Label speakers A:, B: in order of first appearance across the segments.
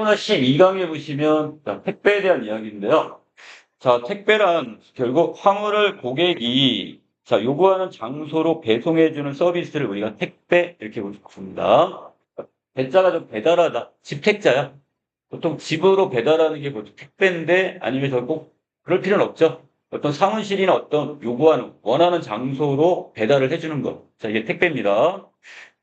A: 11부나 12강에 보시면 자, 택배에 대한 이야기인데요. 자, 택배란 결국 화물을 고객이 자, 요구하는 장소로 배송해주는 서비스를 우리가 택배 이렇게 부릅니다. 배자가 좀 배달하다. 집택자야. 보통 집으로 배달하는 게 보통 택배인데 아니면 저꼭 그럴 필요는 없죠. 어떤 사무실이나 어떤 요구하는 원하는 장소로 배달을 해주는 것. 자, 이게 택배입니다.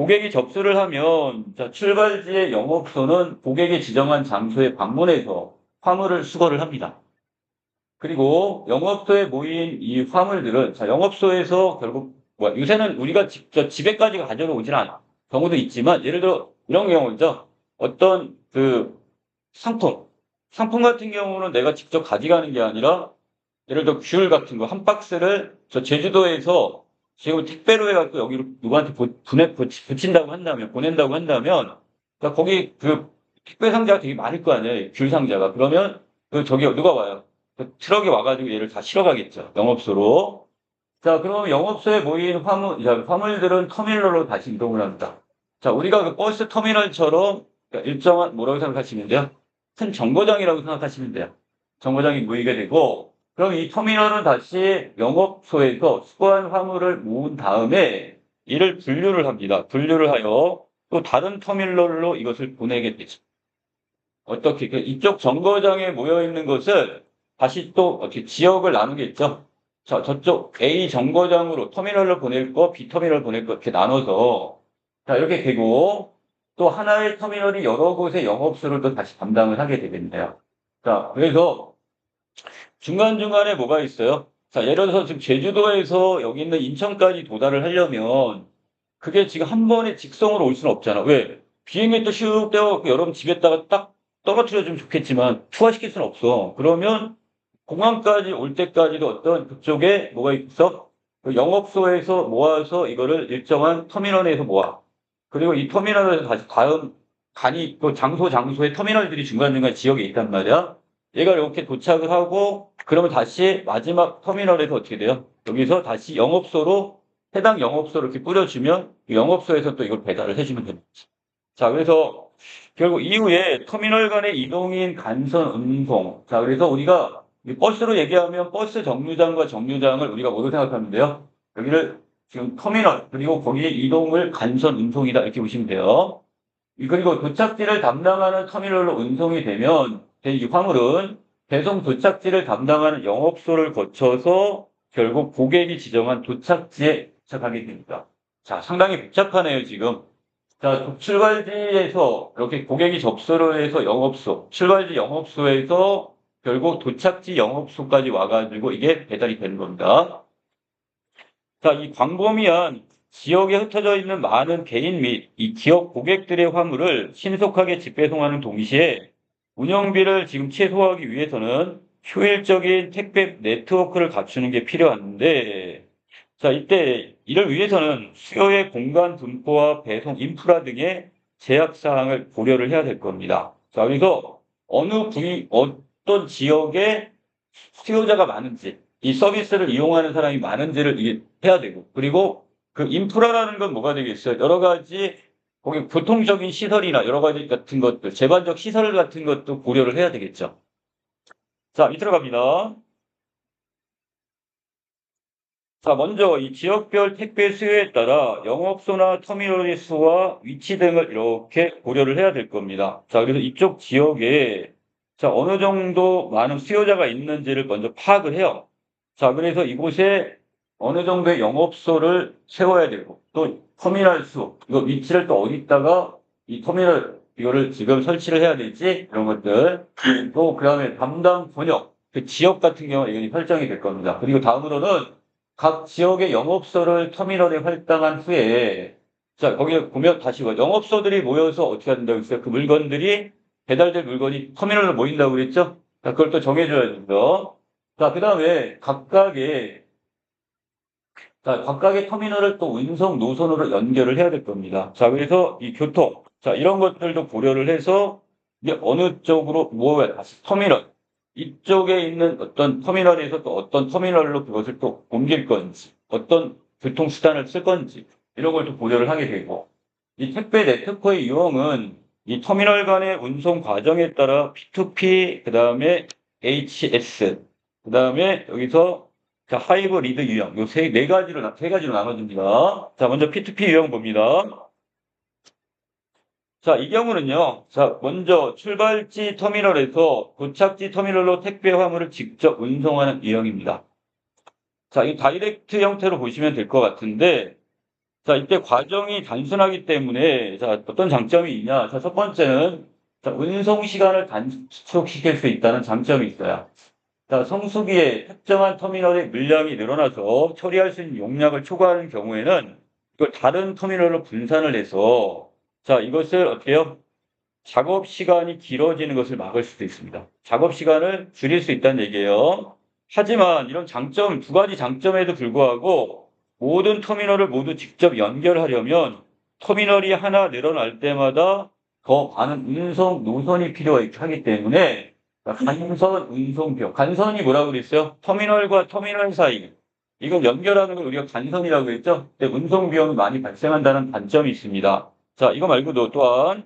A: 고객이 접수를 하면 자, 출발지의 영업소는 고객이 지정한 장소에 방문해서 화물을 수거를 합니다. 그리고 영업소에 모인 이 화물들은 자, 영업소에서 결국 뭐 요새는 우리가 직접 집에까지 가져다 오진 않아. 경우도 있지만 예를 들어 이런 경우죠. 어떤 그 상품 상품 같은 경우는 내가 직접 가져가는 게 아니라 예를 들어 귤 같은 거 한 박스를 저 제주도에서 지금 택배로 해갖고 여기로 누구한테 보, 보내, 붙인다고 한다면, 보낸다고 한다면, 그러니까 거기 그 택배 상자가 되게 많을 거 아니에요. 귤 상자가. 그러면 그 저기 누가 와요? 그 트럭에 와가지고 얘를 다 실어가겠죠. 영업소로. 자, 그럼 영업소에 모인 화물, 자, 화물들은 터미널로 다시 이동을 합니다. 자, 우리가 그 버스 터미널처럼 그러니까 일정한 뭐라고 생각하시면 돼요? 큰 정거장이라고 생각하시면 돼요. 정거장이 모이게 되고, 그럼 이 터미널은 다시 영업소에서 수거한 화물을 모은 다음에 이를 분류를 합니다. 분류를 하여 또 다른 터미널로 이것을 보내게 되죠. 어떻게 그 이쪽 정거장에 모여 있는 것을 다시 또 어떻게 지역을 나누겠죠. 자, 저쪽 A 정거장으로 터미널로 보낼 거, B 터미널 보낼 거 이렇게 나눠서 자 이렇게 되고 또 하나의 터미널이 여러 곳의 영업소를 또 다시 담당을 하게 되겠네요. 자, 그래서 중간중간에 뭐가 있어요? 자, 예를 들어서 지금 제주도에서 여기 있는 인천까지 도달을 하려면 그게 지금 한 번에 직성으로 올 수는 없잖아. 왜? 비행기 또슉 떼어갖고 여러분 집에다가 딱 떨어뜨려주면 좋겠지만 투하시킬 수는 없어. 그러면 공항까지 올 때까지도 어떤 그쪽에 뭐가 있어? 그 영업소에서 모아서 이거를 일정한 터미널에서 모아. 그리고 이 터미널에서 다시 다음 간이 그 장소 장소의 터미널들이 중간중간 지역에 있단 말이야. 얘가 이렇게 도착을 하고 그러면 다시 마지막 터미널에서 어떻게 돼요? 여기서 다시 영업소로 해당 영업소로 이렇게 뿌려주면 이 영업소에서 또 이걸 배달을 해주면 됩니다. 자, 그래서 결국 이후에 터미널 간의 이동인 간선 운송. 자, 그래서 우리가 이 버스로 얘기하면 버스 정류장과 정류장을 우리가 뭐로 생각하면 돼요? 여기를 지금 터미널 그리고 거기에 이동을 간선 운송이다 이렇게 보시면 돼요. 그리고 도착지를 담당하는 터미널로 운송이 되면 이 화물은 배송 도착지를 담당하는 영업소를 거쳐서 결국 고객이 지정한 도착지에 도착하게 됩니다. 자, 상당히 복잡하네요, 지금. 자, 출발지에서 이렇게 고객이 접수를 해서 영업소, 출발지 영업소에서 결국 도착지 영업소까지 와가지고 이게 배달이 되는 겁니다. 자, 이 광범위한 지역에 흩어져 있는 많은 개인 및 이 기업 고객들의 화물을 신속하게 집배송하는 동시에 운영비를 지금 최소화하기 위해서는 효율적인 택배 네트워크를 갖추는 게 필요한데, 자, 이때 이를 위해서는 수요의 공간 분포와 배송 인프라 등의 제약 사항을 고려를 해야 될 겁니다. 자, 그래서 어느 부위, 어떤 지역에 수요자가 많은지, 이 서비스를 이용하는 사람이 많은지를 해야 되고, 그리고 그 인프라라는 건 뭐가 되겠어요? 여러 가지 거기 교통적인 시설이나 여러 가지 같은 것들, 재반적 시설 같은 것도 고려를 해야 되겠죠. 자, 밑으로 갑니다. 자, 먼저 이 지역별 택배 수요에 따라 영업소나 터미널의 수와 위치 등을 이렇게 고려를 해야 될 겁니다. 자, 그래서 이쪽 지역에 자, 어느 정도 많은 수요자가 있는지를 먼저 파악을 해요. 자, 그래서 이곳에 어느 정도의 영업소를 세워야 되고 또 터미널 수 이거 위치를 또 어디다가 이 터미널 이거를 지금 설치를 해야 될지 이런 것들 또 그 다음에 담당 번역 그 지역 같은 경우는 이건 설정이 될 겁니다. 그리고 다음으로는 각 지역의 영업소를 터미널에 활당한 후에 자 거기에 보면 다시 뭐 영업소들이 모여서 어떻게 한다고 했어요? 그 물건들이 배달될 물건이 터미널로 모인다고 그랬죠? 자 그걸 또 정해줘야 된다. 자 그 다음에 각각의 자, 각각의 터미널을 또 운송 노선으로 연결을 해야 될 겁니다. 자, 그래서 이 교통, 자, 이런 것들도 고려를 해서 이제 어느 쪽으로 뭐에 다시 터미널, 이쪽에 있는 어떤 터미널에서 또 어떤 터미널로 그것을 또 옮길 건지, 어떤 교통수단을 쓸 건지, 이런 걸 또 고려를 하게 되고, 이 택배 네트워크의 유형은 이 터미널 간의 운송 과정에 따라 P2P, 그 다음에 HS, 그 다음에 여기서 자, 하이브 리드 유형, 요 세, 네 가지로, 나- 세 가지로 나눠집니다. 자, 먼저 P2P 유형 봅니다. 자, 이 경우는요, 자, 먼저 출발지 터미널에서 도착지 터미널로 택배 화물을 직접 운송하는 유형입니다. 자, 이 다이렉트 형태로 보시면 될 것 같은데, 자, 이때 과정이 단순하기 때문에, 자, 어떤 장점이 있냐? 자, 첫 번째는, 자, 운송 시간을 단축시킬 수 있다는 장점이 있어요. 자, 성수기에 특정한 터미널의 물량이 늘어나서 처리할 수 있는 용량을 초과하는 경우에는, 이걸 다른 터미널로 분산을 해서, 자, 이것을 어때요? 작업 시간이 길어지는 것을 막을 수도 있습니다. 작업 시간을 줄일 수 있다는 얘기예요. 하지만 이런 장점, 두 가지 장점에도 불구하고 모든 터미널을 모두 직접 연결하려면 터미널이 하나 늘어날 때마다 더 많은 운송 노선이 필요하기 때문에 간선 운송비용. 간선이 뭐라고 그랬어요? 터미널과 터미널 사이. 이걸 연결하는 걸 우리가 간선이라고 했죠? 근데 운송 비용이 많이 발생한다는 단점이 있습니다. 자, 이거 말고도 또한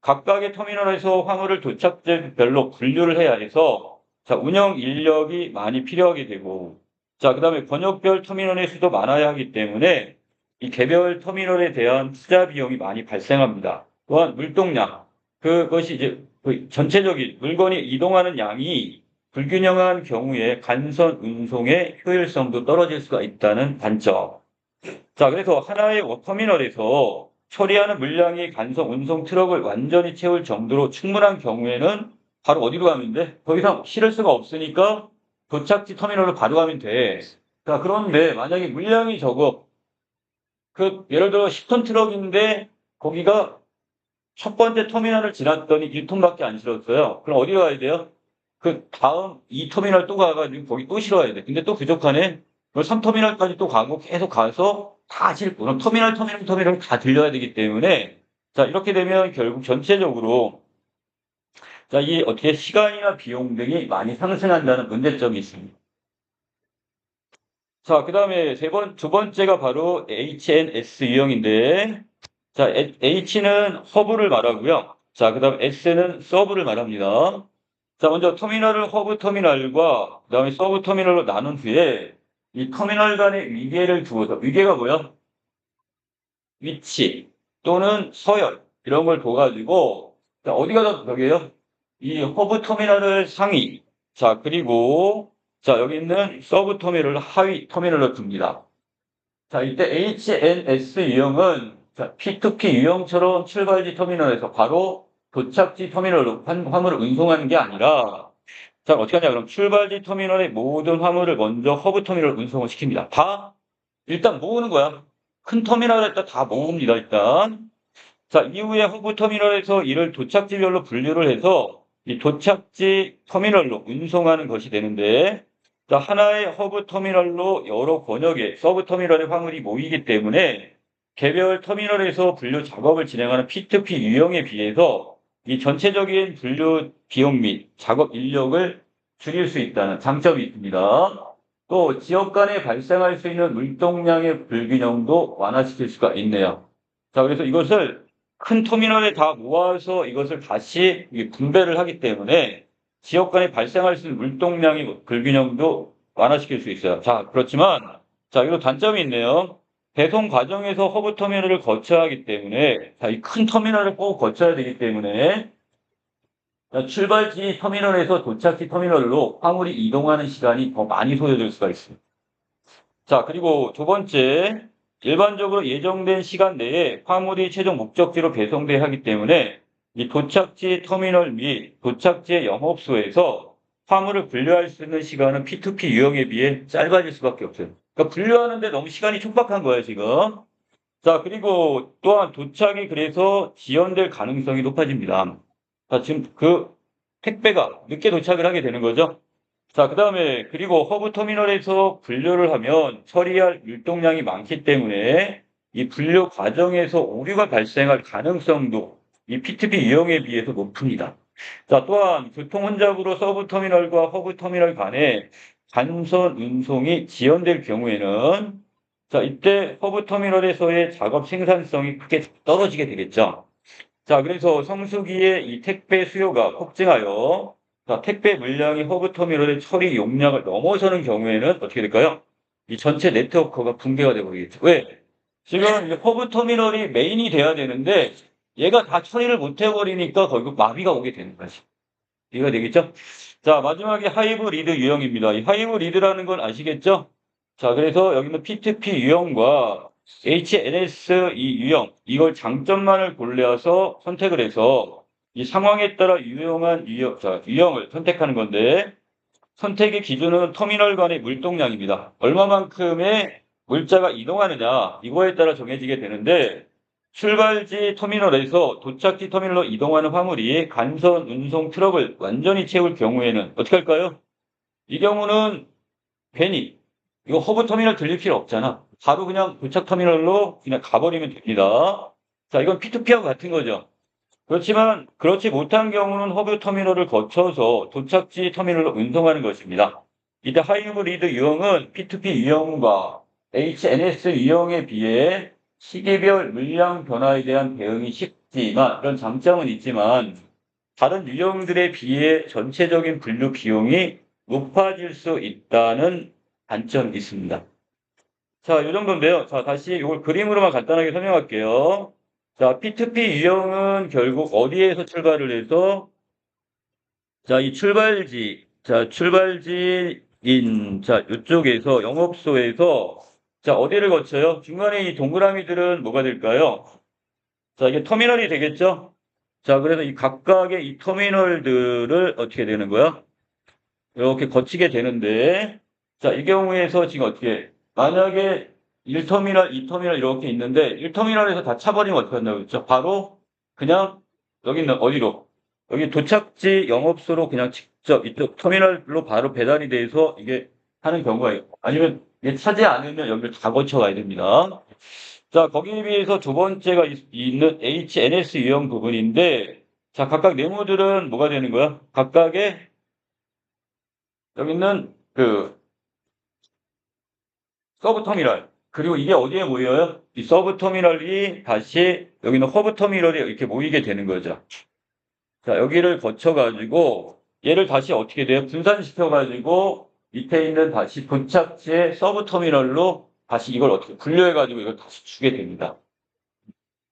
A: 각각의 터미널에서 화물을 도착지별로 분류를 해야 해서 자, 운영 인력이 많이 필요하게 되고 자, 그 다음에 번역별 터미널의 수도 많아야 하기 때문에 이 개별 터미널에 대한 투자 비용이 많이 발생합니다. 또한 물동량, 그것이 이제 그 전체적인 물건이 이동하는 양이 불균형한 경우에 간선 운송의 효율성도 떨어질 수가 있다는 단점. 자, 그래서 하나의 터미널에서 처리하는 물량이 간선 운송 트럭을 완전히 채울 정도로 충분한 경우에는 바로 어디로 가면 돼? 더 이상 실을 수가 없으니까 도착지 터미널로 바로 가면 돼. 자, 그런데 만약에 물량이 적어. 그, 예를 들어 10톤 트럭인데 거기가 첫 번째 터미널을 지났더니 1톤밖에 안 실었어요. 그럼 어디로 가야 돼요? 그 다음 2터미널 또 가가지고 거기 또 실어야 돼. 근데 또 부족하네? 그럼 3터미널까지 또 가고 계속 가서 다 실고, 그럼 터미널, 터미널, 터미널 다 들려야 되기 때문에 자, 이렇게 되면 결국 전체적으로 자, 이 어떻게 시간이나 비용 등이 많이 상승한다는 문제점이 있습니다. 자, 그 다음에 세 번, 두 번째가 바로 HNS 유형인데, 자, H는 허브를 말하고요. 자, 그 다음 S는 서브를 말합니다. 자, 먼저 터미널을 허브 터미널과 그 다음에 서브 터미널로 나눈 후에 이 터미널 간의 위계를 두어서, 위계가 뭐야? 위치 또는 서열, 이런 걸 둬가지고, 자, 어디가 더 벽이에요? 이 허브 터미널을 상위, 자, 그리고, 자, 여기 있는 서브 터미널을 하위 터미널로 둡니다. 자, 이때 HNS 유형은 자, P2P 유형처럼 출발지 터미널에서 바로 도착지 터미널로 환- 화물을 운송하는 게 아니라, 자, 어떻게 하냐, 그럼 출발지 터미널의 모든 화물을 먼저 허브 터미널로 운송을 시킵니다. 다, 일단 모으는 거야. 큰 터미널에다 다 모읍니다, 일단. 자, 이후에 허브 터미널에서 이를 도착지별로 분류를 해서 이 도착지 터미널로 운송하는 것이 되는데, 자, 하나의 허브 터미널로 여러 권역의 서브 터미널의 화물이 모이기 때문에 개별 터미널에서 분류 작업을 진행하는 P2P 유형에 비해서 이 전체적인 분류 비용 및 작업 인력을 줄일 수 있다는 장점이 있습니다. 또 지역 간에 발생할 수 있는 물동량의 불균형도 완화시킬 수가 있네요. 자, 그래서 이것을 큰 터미널에 다 모아서 이것을 다시 분배를 하기 때문에 지역 간에 발생할 수 있는 물동량의 불균형도 완화시킬 수 있어요. 자, 그렇지만, 자, 이거 단점이 있네요. 배송 과정에서 허브 터미널을 거쳐야 하기 때문에, 자, 이큰 터미널을 꼭 거쳐야 되기 때문에, 자, 출발지 터미널에서 도착지 터미널로 화물이 이동하는 시간이 더 많이 소요될 수가 있습니다. 자, 그리고 두 번째, 일반적으로 예정된 시간 내에 화물이 최종 목적지로 배송돼야 하기 때문에 이 도착지 터미널 및 도착지의 영업소에서 화물을 분류할 수 있는 시간은 P2P 유형에 비해 짧아질 수밖에 없어요. 그러니까 분류하는데 너무 시간이 촉박한 거예요, 지금. 자, 그리고 또한 도착이 그래서 지연될 가능성이 높아집니다. 자, 지금 그 택배가 늦게 도착을 하게 되는 거죠. 자, 그 다음에, 그리고 허브 터미널에서 분류를 하면 처리할 율동량이 많기 때문에 이 분류 과정에서 오류가 발생할 가능성도 이 P2P 유형에 비해서 높습니다. 자, 또한 교통 혼잡으로 서브 터미널과 허브 터미널 간에 간선 운송이 지연될 경우에는 자, 이때 허브 터미널에서의 작업 생산성이 크게 떨어지게 되겠죠. 자, 그래서 성수기에 이 택배 수요가 폭증하여 자, 택배 물량이 허브 터미널의 처리 용량을 넘어서는 경우에는 어떻게 될까요? 이 전체 네트워크가 붕괴가 되버리겠죠. 왜? 지금 허브 터미널이 메인이 돼야 되는데 얘가 다 처리를 못 해버리니까 거기 마비가 오게 되는 거지. 이해가 되겠죠? 자, 마지막에 하이브리드 유형입니다. 이 하이브리드라는 건 아시겠죠? 자, 그래서 여기는 P2P 유형과 HNS 이 유형, 이걸 장점만을 골라서 선택을 해서 이 상황에 따라 유용한 유형, 자, 유형을 선택하는 건데, 선택의 기준은 터미널 간의 물동량입니다. 얼마만큼의 물자가 이동하느냐, 이거에 따라 정해지게 되는데, 출발지 터미널에서 도착지 터미널로 이동하는 화물이 간선 운송 트럭을 완전히 채울 경우에는 어떻게 할까요? 이 경우는 괜히 이거 허브 터미널 들릴 필요 없잖아. 바로 그냥 도착 터미널로 그냥 가버리면 됩니다. 자, 이건 P2P하고 같은 거죠. 그렇지만 그렇지 못한 경우는 허브 터미널을 거쳐서 도착지 터미널로 운송하는 것입니다. 이때 하이브리드 유형은 P2P 유형과 HNS 유형에 비해 시기별 물량 변화에 대한 대응이 쉽지만 이런 장점은 있지만 다른 유형들에 비해 전체적인 분류 비용이 높아질 수 있다는 단점이 있습니다. 자, 이 정도인데요. 자, 다시 이걸 그림으로만 간단하게 설명할게요. 자, P2P 유형은 결국 어디에서 출발을 해서 자, 이 출발지, 자, 출발지인, 자, 이쪽에서 영업소에서 자, 어디를 거쳐요? 중간에 이 동그라미들은 뭐가 될까요? 자, 이게 터미널이 되겠죠? 자, 그래서 이 각각의 이 터미널들을 어떻게 되는 거야? 이렇게 거치게 되는데, 자, 이 경우에서 지금 어떻게, 만약에 1터미널, 2터미널 이렇게 있는데, 1터미널에서 다 차버리면 어떻게 한다고 그랬죠? 바로 그냥 여기는 어디로? 여기 도착지 영업소로 그냥 직접 이쪽 터미널로 바로 배달이 돼서 이게 하는 경우가 있고, 아니면 차지 않으면 여기를 다 거쳐가야 됩니다. 자, 거기에 비해서 두 번째가 있- 있는 HNS 유형 부분인데, 자, 각각 네모들은 뭐가 되는 거야? 각각의, 여기 있는 그, 서브 터미널. 그리고 이게 어디에 모여요? 이 서브 터미널이 다시 여기는 허브 터미널이 이렇게 모이게 되는 거죠. 자, 여기를 거쳐가지고, 얘를 다시 어떻게 돼요? 분산시켜가지고, 밑에 있는 다시 도착지의 서브 터미널로 다시 이걸 어떻게 분류해 가지고 이걸 다시 주게 됩니다.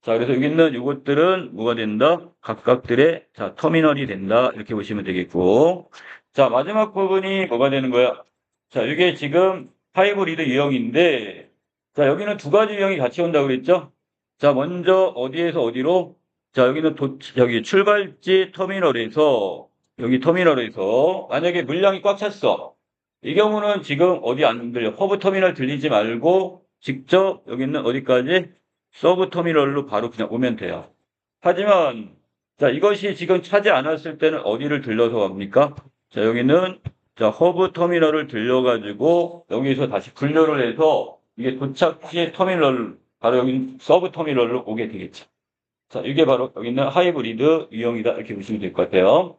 A: 자, 그래서 여기 있는 이것들은 뭐가 된다? 각각들의 자, 터미널이 된다. 이렇게 보시면 되겠고. 자, 마지막 부분이 뭐가 되는 거야? 자, 이게 지금 하이브리드 유형인데, 자, 여기는 두 가지 유형이 같이 온다고 그랬죠? 자, 먼저 어디에서 어디로? 자, 여기는 도, 여기 출발지 터미널에서, 여기 터미널에서, 만약에 물량이 꽉 찼어. 이 경우는 지금 어디 안 들려. 허브 터미널 들리지 말고 직접 여기 있는 어디까지 서브 터미널로 바로 그냥 오면 돼요. 하지만 자 이것이 지금 차지 않았을 때는 어디를 들러서 갑니까? 자 여기는 자 허브 터미널을 들려가지고 여기서 다시 분류를 해서 이게 도착지의 터미널 바로 여기 서브 터미널로 오게 되겠죠. 자 이게 바로 여기 있는 하이브리드 유형이다 이렇게 보시면 될 것 같아요.